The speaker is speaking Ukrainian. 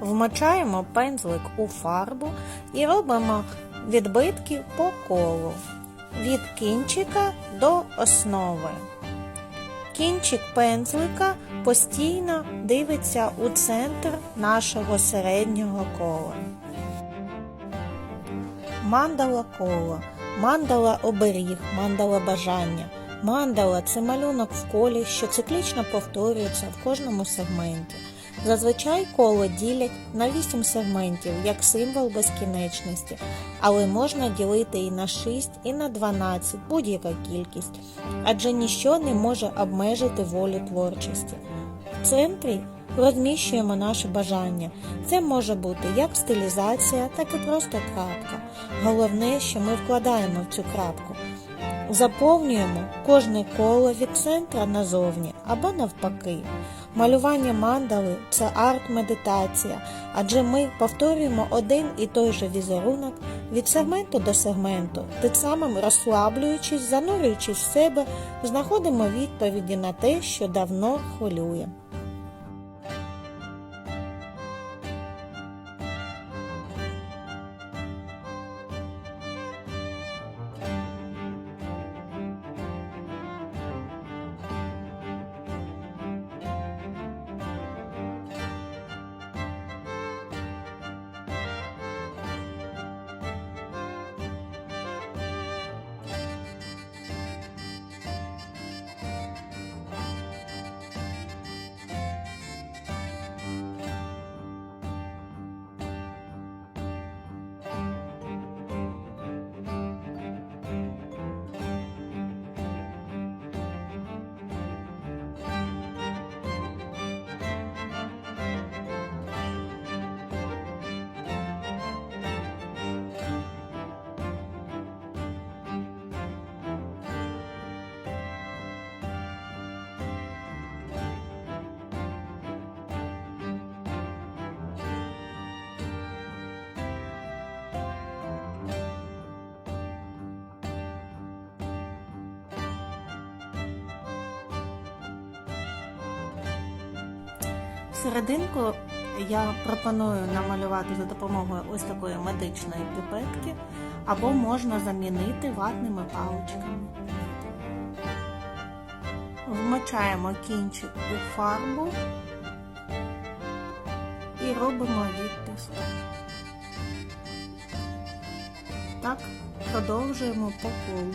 Вмочаємо пензлик у фарбу і робимо відбитки по колу від кінчика до основи. Кінчик пензлика постійно дивиться у центр нашого середнього кола. Мандала коло, мандала оберіг, мандала бажання. Мандала це малюнок в колі, що циклічно повторюється в кожному сегменті. Зазвичай коло ділять на 8 сегментів як символ безкінечності, але можна ділити і на 6, і на 12, будь-яка кількість, адже ніщо не може обмежити волю творчості. В центрі розміщуємо наше бажання. Це може бути як стилізація, так і просто крапка. Головне, що ми вкладаємо в цю крапку. Заповнюємо кожне коло від центра назовні або навпаки. Малювання мандали це арт-медитація, адже ми повторюємо один і той же візерунок від сегменту до сегменту, тим самим розслаблюючись, занурюючись в себе, знаходимо відповіді на те, що давно хвилює. Серединку я пропоную намалювати за допомогою ось такої медичної піпетки, або можна замінити ватними паличками. Вмочаємо кінчик у фарбу і робимо відтиск. Так, продовжуємо по колу.